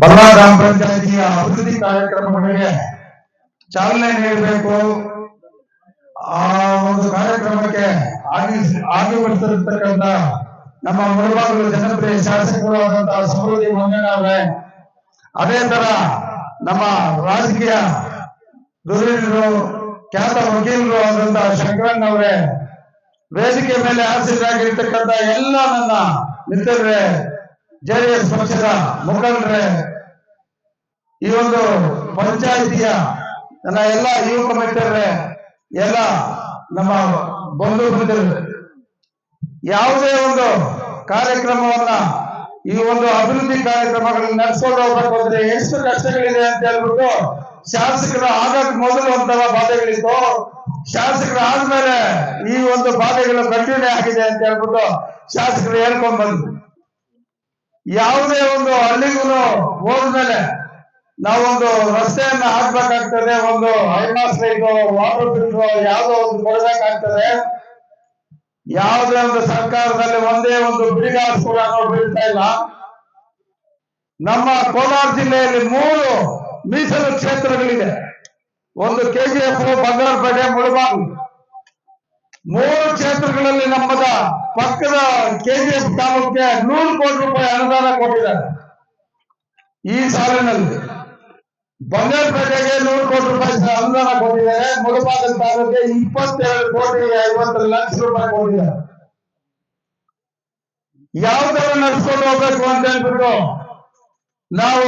ಬಲ್ಲಾ ಗ್ರಾಮ ಪಂಚಾಯಿತಿಯ ಅಭಿವೃದ್ಧಿ ಕಾರ್ಯಕ್ರಮಗಳಿಗೆ ಚಾಲನೆ ನೀಡಬೇಕು. ಆ ಒಂದು ಕಾರ್ಯಕ್ರಮಕ್ಕೆ ಆಗಿ ಆಗಿಬಿಡ್ತಿರ್ತಕ್ಕಂಥ ನಮ್ಮ ಮುಳಬಾಗಿಲು ಜನಪ್ರಿಯ ಶಾಸಕರು ಆದಂತಹ ಸಮೃದ್ಧಿ ಮಂಗನವರೇ ಅದೇ ತರ ನಮ್ಮ ರಾಜಕೀಯ ಧುರೀಣರು ಖ್ಯಾತ ವಕೀಲರು ಆದಂತಹ ಶಂಕರಣ್ಣವರೇ ವೇದಿಕೆ ಮೇಲೆ ಆಸೀನರಾಗಿರ್ತಕ್ಕಂಥ ಎಲ್ಲ ನನ್ನ ಮಿತ್ರರೇ ಜೆಡಿಎಸ್ ಪಕ್ಷದ ಮುಖಂಡರೇ, ಈ ಒಂದು ಪಂಚಾಯಿತಿಯ ನನ್ನ ಎಲ್ಲ ಯುವಕ ಮಿತ್ರರೇ ಎಲ್ಲ ನಮ್ಮ ಬಂಧು ಮಿತ್ರರೇ ಯಾವುದೇ ಒಂದು ಕಾರ್ಯಕ್ರಮವನ್ನ, ಈ ಒಂದು ಅಭಿವೃದ್ಧಿ ಕಾರ್ಯಕ್ರಮಗಳನ್ನ ನಡೆಸ್ಕೊಂಡು ಹೋಗ್ಬೇಕು ಅಂದ್ರೆ ಎಷ್ಟು ಕಷ್ಟಗಳಿದೆ ಅಂತ ಹೇಳ್ಬಿಟ್ಟು ಶಾಸಕರು ಆಗಕ್ ಮೊದಲು ಒಂಥರ ಬಾಧೆಗಳಿತ್ತು. ಶಾಸಕರು ಆದ್ಮೇಲೆ ಈ ಒಂದು ಬಾಧೆಗಳು ಕಂಟಿನ್ಯೂ ಆಗಿದೆ ಅಂತ ಹೇಳ್ಬಿಟ್ಟು ಶಾಸಕರು ಹೇಳ್ಕೊಂಡ್ ಬಂದ್ರು. ಯಾವುದೇ ಒಂದು ಹಳ್ಳಿಗೂ ಹೋದ್ಮೇಲೆ ನಾವೊಂದು ರಸ್ತೆಯನ್ನ ಹಾಕ್ಬೇಕಾಗ್ತದೆ, ಒಂದು ಐಮಾಸ್ ಲೈಟ್ ವಾಟರ್ ಫಿಲ್ಟರ್ ಯಾವುದೋ ಒಂದು ಕೊಡಬೇಕಾಗ್ತದೆ. ಯಾವುದೇ ಒಂದು ಸರ್ಕಾರದಲ್ಲಿ ಒಂದೇ ಒಂದು ಬ್ರಿಗಾಸ್ ಕೂಡ ನಾವು ಬೀಳ್ತಾ ಇಲ್ಲ. ನಮ್ಮ ಕೋಲಾರ ಜಿಲ್ಲೆಯಲ್ಲಿ ಮೂರು ಮೀಸಲು ಕ್ಷೇತ್ರಗಳಿದೆ. ಒಂದು ಕೆಜಿಎಫ್ ಬಂಗಾರಪೇಟೆ ಮುಳಬಾಗಿಲು ಮೂರು ಕ್ಷೇತ್ರಗಳಲ್ಲಿ ನಮ್ಮದ ಪಕ್ಕದ ಕೆಜಿಎಸ್ ತಾಲೂಕಿಗೆ ನೂರು ಕೋಟಿ ರೂಪಾಯಿ ಅನುದಾನ ಕೊಟ್ಟಿದ್ದಾರೆ. ಈ ಸಾಲಿನಲ್ಲಿ ಬಂಗಾರಪೇಟೆಗೆ ನೂರು ಕೋಟಿ ರೂಪಾಯಿ ಅನುದಾನ ಕೊಟ್ಟಿದ್ದಾರೆ. ಮುಳಬಾಗಿಲು ತಾಲೂಕಿಗೆ ಇಪ್ಪತ್ತೆರಡು ಕೋಟಿ ಐವತ್ತು ಲಕ್ಷ ರೂಪಾಯಿ ಕೊಟ್ಟಿದ್ದಾರೆ. ತರ ನಡ್ಸ್ಕೊಂಡು ಹೋಗ್ಬೇಕು ಅಂತ ಹೇಳ್ಬಿಟ್ಟು ನಾವು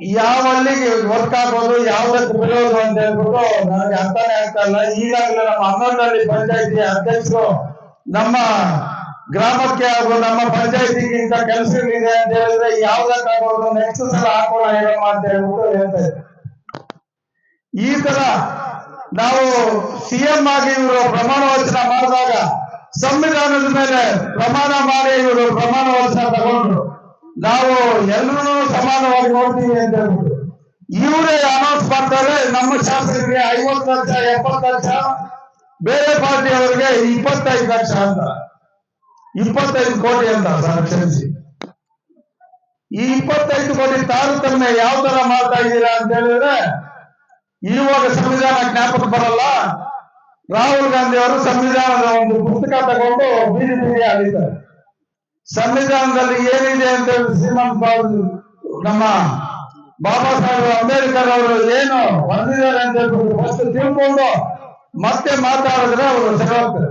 ಯಾವ ಹಳ್ಳಿಗೆ ವರ್ಕ್ ಆಗೋದು ಬಿಡೋದು ಅಂತ ಹೇಳ್ಬಿಟ್ಟು ನನಗೆ ಅರ್ಥನೇ ಆಗ್ತಾ ಇಲ್ಲ. ಈಗಾಗಲೇ ನಮ್ಮ ಹನ್ನೊಂದಹಳ್ಳಿ ಪಂಚಾಯತಿ ಅಧ್ಯಕ್ಷರು ನಮ್ಮ ಗ್ರಾಮಕ್ಕೆ ಹಾಗೂ ನಮ್ಮ ಪಂಚಾಯಿತಿಗಿಂತ ಕೆಲಸ ಕೆಲಸಗಳಿದೆ ಅಂತ ಹೇಳಿದ್ರೆ ಯಾವ್ದಕ್ಕಾಗೋದು ನೆಕ್ಸ್ಟ್ ಸಲ ಹಾಕೋಣ ಹೇಳಮ್ಮ ಅಂತ ಹೇಳ್ಬಿಟ್ಟು ಹೇಳ್ತಾ ಇದ್ದಾರೆ ಈ ತರ ನಾವು ಸಿಎಂ ಆಗಿ ಇವರು ಪ್ರಮಾಣ ವಚನ ಮಾಡಿದಾಗ ಸಂವಿಧಾನದ ಮೇಲೆ ಪ್ರಮಾಣ ಮಾಡಿ ಇವರು ಪ್ರಮಾಣ ವಚನ ತಗೊಂಡ್ರು. ನಾವು ಎಲ್ಲರೂ ಸಮಾನವಾಗಿ ನೋಡ್ತೀವಿ ಅಂತ ಹೇಳ್ಬಿಟ್ಟು. ಇವರೇ ಅನೌನ್ಸ್ ಮಾಡ್ತಾರೆ, ನಮ್ಮ ಶಾಸಕರಿಗೆ ಐವತ್ತು ಲಕ್ಷ, ಎಪ್ಪತ್ತು ಲಕ್ಷ, ಬೇರೆ ಪಾರ್ಟಿಯವರಿಗೆ ಇಪ್ಪತ್ತೈದು ಲಕ್ಷ ಅಂತ. ಇಪ್ಪತ್ತೈದು ಕೋಟಿ ಅಂತ ಸರ್, ಕ್ಷಮಿಸಿ. ಈ ಇಪ್ಪತ್ತೈದು ಕೋಟಿ ತಾರತಮ್ಯ ಯಾವ ತರ ಮಾಡ್ತಾ ಇದ್ದೀರಾ ಅಂತ ಹೇಳಿದ್ರೆ, ಇವಾಗ ಸಂವಿಧಾನ ಜ್ಞಾಪಕ ಬರಲ್ಲ. ರಾಹುಲ್ ಗಾಂಧಿ ಅವರು ಸಂವಿಧಾನದ ಒಂದು ಪುಸ್ತಕ ತಗೊಂಡು ಬೀದಿ ಬೀದಿ ಆಡಿದ್ದಾರೆ ಸಂವಿಧಾನದಲ್ಲಿ ಏನಿದೆ ಅಂತ ಹೇಳಿ ಶ್ರೀಮಂತ ನಮ್ಮ ಬಾಬಾ ಸಾಹೇಬ್ ಅಂಬೇಡ್ಕರ್ ಅವರು ಏನು ಬಂದಿದ್ದಾರೆ ಅಂತ ಹೇಳ್ಬಿಟ್ಟು ಫಸ್ಟ್ ತಿಳ್ಕೊಂಡು ಮತ್ತೆ ಮಾತಾಡಿದ್ರೆ ಅವರು ಸರಿ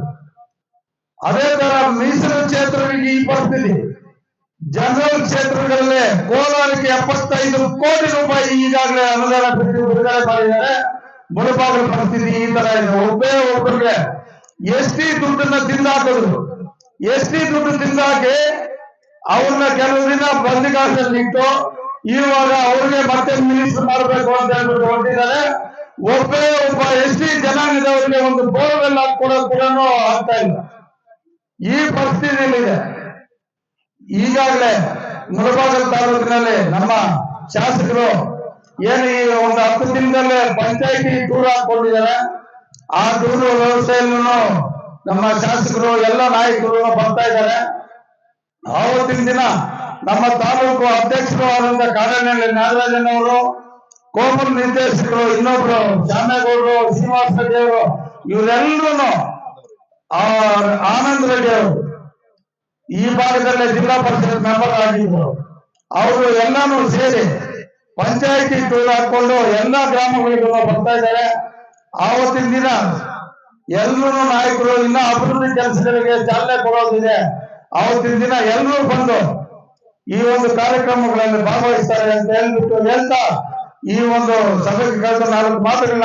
ಅದೇ ತರ ಮೀಸಲು ಕ್ಷೇತ್ರಗಳಿಗೆ ಈ ಪರಿಸ್ಥಿತಿ. ಜನರಲ್ ಕ್ಷೇತ್ರಗಳಲ್ಲಿ ಕೋಲಾರಕ್ಕೆ ಎಪ್ಪತ್ತೈದು ಕೋಟಿ ರೂಪಾಯಿ ಈಗಾಗಲೇ ಅನುದಾನ ಬಿಡುಗಡೆ ಮಾಡಿದ್ದಾರೆ. ಮುಳುಬಾಗಲ ಪರಿಸ್ಥಿತಿ ಈ ತರ ಇದೆ. ಒಬ್ಬೇ ಒಬ್ಬರಿಗೆ ಎಷ್ಟೇ ದುಡ್ಡನ್ನ ತಿಂದಾಕಿದ್ರು ಎಸ್ ಟಿ ದುಡ್ಡು ತಿಂದಾಕಿ ಅವ್ರನ್ನ ಕೆಲವು ದಿನ ಬಂದಿಗಾಸಲ್ಲಿ ಇಟ್ಟು ಇವಾಗ ಅವ್ರಿಗೆ ಮತ್ತೆ ಮಿನಿಸ್ಟರ್ ಮಾಡಬೇಕು ಅಂತ ಹೇಳ್ಬಿಟ್ಟು ಹೊರಟಿದ್ದಾರೆ. ಒಬ್ಬೇ ಒಬ್ಬ ಎಸ್ ಟಿ ಜನಾಂಗದವರಿಗೆ ಒಂದು ಬೋರ್ವೆಲ್ ಹಾಕೊಡೋದು ಕೂಡ ಆಗ್ತಾ ಇಲ್ಲ. ಈ ಪರಿಸ್ಥಿತಿಯಲ್ಲಿದೆ. ಈಗಾಗಲೇ ಮುಳಬಾಗಲ್ ತಾಲೂಕಿನಲ್ಲಿ ನಮ್ಮ ಶಾಸಕರು ಏನು ಈ ಒಂದು ಹತ್ತು ದಿನದಲ್ಲೇ ಪಂಚಾಯಿತಿ ದೂರ ಹಾಕೊಂಡಿದ್ದಾರೆ ಆ ದೂರು ವ್ಯವಸ್ಥೆಯನ್ನು ನಮ್ಮ ಶಾಸಕರು, ಎಲ್ಲ ನಾಯಕರು ಬರ್ತಾ ಇದ್ದಾರೆ. ಆವತ್ತಿನ ದಿನ ನಮ್ಮ ತಾಲೂಕು ಅಧ್ಯಕ್ಷರು ಆದಂತ ಕಾಡನಹಳ್ಳಿ ನಾಗರಾಜನ್ ಅವರು, ಕೋಮಲ್ ನಿರ್ದೇಶಕರು ಇನ್ನೊಬ್ರು ಶ್ಯಾಮೇಗೌಡರು ಶ್ರೀನಿವಾಸ ರೆಡ್ಡಿ ಅವರು ಇವರೆಲ್ಲರೂ ಆನಂದ್ ರೆಡ್ಡಿ ಅವರು ಈ ಭಾಗದಲ್ಲೇ ಜಿಲ್ಲಾ ಪರಿಷತ್ ಮೆಂಬರ್ ಆಗಿದ್ರು ಅವರು ಎಲ್ಲಾನು ಸೇರಿ ಪಂಚಾಯಿತಿ ಹಾಕೊಂಡು ಎಲ್ಲಾ ಗ್ರಾಮಗಳಿಗೂ ಬರ್ತಾ ಇದ್ದಾರೆ. ಆವತ್ತಿನ ದಿನ ಎಲ್ಲರೂ ನಾಯಕರು, ಇನ್ನ ಅಭಿವೃದ್ಧಿ ಕೆಲಸಗಳಿಗೆ ಚಾಲನೆ ಕೊಡೋದಿದೆ. ಅವತ್ತಿನ ದಿನ ಎಲ್ಲರೂ ಬಂದು ಈ ಒಂದು ಕಾರ್ಯಕ್ರಮಗಳಲ್ಲಿ ಭಾಗವಹಿಸ್ತಾರೆ ಅಂತ ಹೇಳ್ಬಿಟ್ಟು ಹೇಳ್ತಾ ಈ ಒಂದು ಸಭೆಗೆ ಕಳೆದ ನಾಲ್ಕು ಮಾತುಗಳನ್ನ